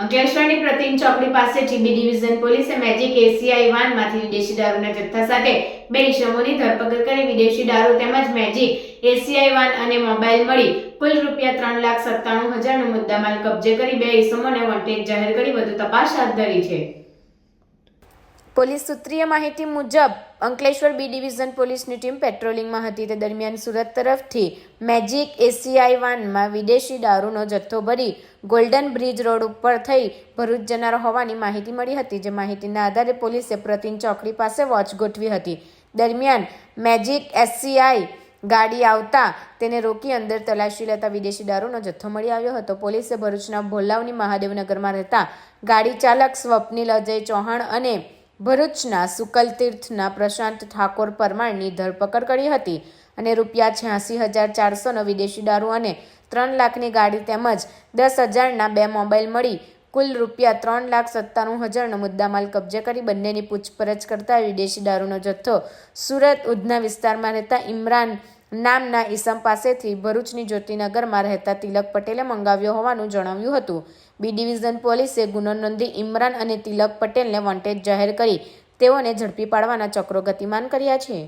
અંકલેશ્વરની પ્રતિમ ચોકડી પાસે GB division પોલીસે મેજિક એસીઆઈ વાનમાંથી વિદેશી દારૂના જથ્થા સાથે બે ઇસમોની ધરપકડ કરી વિદેશી દારૂ તેમજ મેજિક એસીઆઈ વાન અને મોબાઈલ મળી કુલ રૂપિયા ત્રણ લાખ સત્તાણું હજારનો મુદ્દામાલ કબજે કરી બે ઇસમોને વોન્ટેડ જાહેર કરી વધુ તપાસ હાથ ધરી છે. પોલીસ સૂત્રીય માહિતી મુજબ, અંકલેશ્વર બી ડિવિઝન પોલીસની ટીમ પેટ્રોલિંગમાં હતી. તે દરમિયાન સુરત તરફથી મેજિક એસીઆઈ વાનમાં વિદેશી દારૂનો જથ્થો ભરી ગોલ્ડન બ્રિજ રોડ ઉપર થઈ ભરૂચ જનાર હોવાની માહિતી મળી હતી, જે માહિતીના આધારે પોલીસે પ્રતિન ચોકડી પાસે વોચ ગોઠવી હતી. દરમિયાન મેજિક એસસીઆઈ ગાડી આવતા તેને રોકી અંદર તલાશી લેતા વિદેશી દારૂનો જથ્થો મળી આવ્યો હતો. પોલીસે ભરૂચના ભોલાવની મહાદેવનગરમાં રહેતા ગાડી ચાલક સ્વપ્નિલ અજય ચૌહાણ અને ભરૂચના સુકલતીર્થના પ્રશાંત ઠાકોર પરમારની ધરપકડ કરી હતી અને રૂપિયા છ્યાસી હજાર ચારસોનો વિદેશી દારૂ અને ત્રણ લાખની ગાડી તેમજ દસ હજારના બે મોબાઈલ મળી કુલ રૂપિયા ત્રણ લાખ સત્તાણું હજારનો મુદ્દામાલ કબજે કરી બંનેની પૂછપરછ કરતા વિદેશી દારૂનો જથ્થો સુરત ઉધના વિસ્તારમાં રહેતા ઇમરાન નામના ઈસમ પાસેથી ભરૂચની જ્યોતિનગરમાં રહેતા તિલક પટેલે મંગાવ્યો હોવાનું જણાવ્યું હતું. બી ડિવિઝન પોલીસે ગુનો નોંધી ઇમરાન અને તિલક પટેલને વોન્ટેડ જાહેર કરી તેઓને ઝડપી પાડવાના ચક્રો ગતિમાન કર્યા છે.